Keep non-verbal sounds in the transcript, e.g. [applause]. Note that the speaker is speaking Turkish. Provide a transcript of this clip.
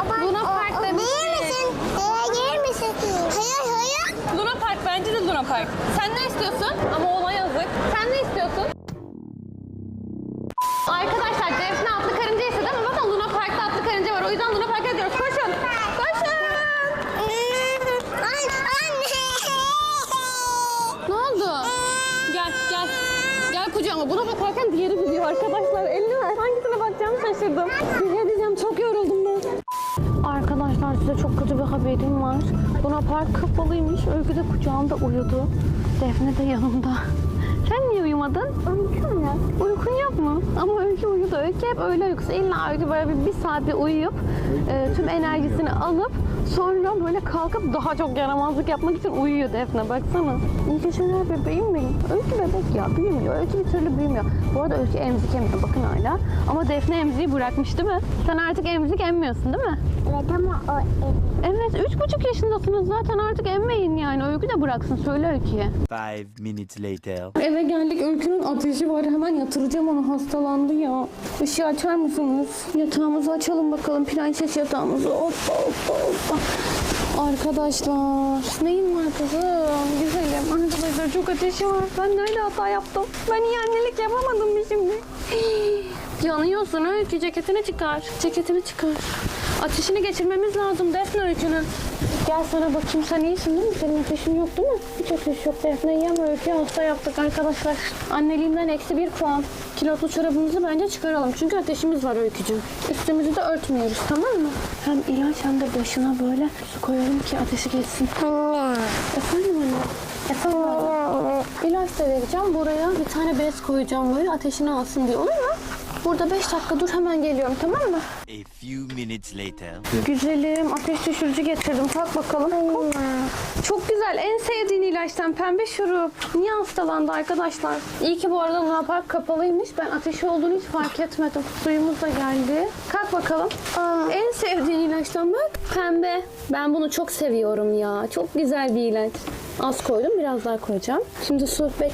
Ama Luna Park o- o demiştik. Gelir misin? Ee, gelir misin? Hayır hayır. Luna Park bence de Luna Park. Sen ne istiyorsun? Ama ona yazık. Sen ne istiyorsun? Arkadaşlar Defne atlı karınca istedi ama zaten Luna Park'ta atlı karınca var. O yüzden Luna Park'a gidiyoruz. Koşun. Koşun. Ne oldu? Gel gel. Gel kucağıma. Buna bakarken diğeri gidiyor arkadaşlar. Eline ver. Hangisine bakacağımı şaşırdım. Size çok kötü bir haberim var. Luna Park kapalıymış. Öykü de kucağımda uyudu. Defne de yanımda. Sen niye uyumadın? Uykum yok. Uykun yok mu? Ama Öykü uyudu. Öykü hep öyle uykusu. İlla Öykü böyle bir, bir saat bir uyuyup e, tüm enerjisini alıp sonra böyle kalkıp daha çok yaramazlık yapmak için uyuyor Defne. Baksana. İyi geceler bebeğim benim. Öykü bebek ya büyümüyor. Öykü bir türlü büyümüyor. Bu arada Öykü emzik emiyor. Bakın hala. Ama Defne emziği bırakmış değil mi? Sen artık emzik emmiyorsun değil mi? Evet ama o Evet, üç buçuk yaşındasınız zaten artık emmeyin yani. Öykü de bıraksın, söyle Öykü'ye. Five minutes later. Eve geldik, Öykü'nün ateşi var. Hemen yatıracağım onu, hastalandı ya. Işığı açar mısınız? Yatağımızı açalım bakalım, prenses yatağımızı. Hoppa hoppa hoppa. Arkadaşlar, neyin var kızım? Güzelim. Arkadaşlar çok ateşi var. Ben nerede hata yaptım? Ben iyi annelik yapamadım mı şimdi? [gasps] Yanıyorsun Öykü, ceketini çıkar. Ceketini çıkar. Ateşini geçirmemiz lazım Defne Öykü'nün. Gel sana bakayım sen iyisin değil mi? Senin ateşin yok değil mi? Hiç ateş yok Defne. Yem Öykü'yü hasta yaptık arkadaşlar. Anneliğimden eksi bir puan. Kilotlu çorabımızı bence çıkaralım. Çünkü ateşimiz var Öykücüğüm. Üstümüzü de örtmüyoruz tamam mı? Hem ilaç hem de başına böyle su koyalım ki ateşi geçsin. Anne. Efendim anne? Efendim anne? İlaç da vereceğim. Buraya bir tane bez koyacağım böyle ateşini alsın diye olur mu? Burada 5 dakika dur hemen geliyorum tamam mı? A few minutes later. Güzelim ateş düşürücü getirdim. Kalk bakalım. Çok güzel. En sevdiğin ilaçtan pembe şurup. Niye hastalandı arkadaşlar? İyi ki bu arada Luna Park kapalıymış. Ben ateşi olduğunu hiç fark etmedim. Suyumuz da geldi. Kalk bakalım. En sevdiğin ilaçtan bak. Pembe. Ben bunu çok seviyorum ya. Çok güzel bir ilaç. Az koydum. Biraz daha koyacağım. Şimdi su bekle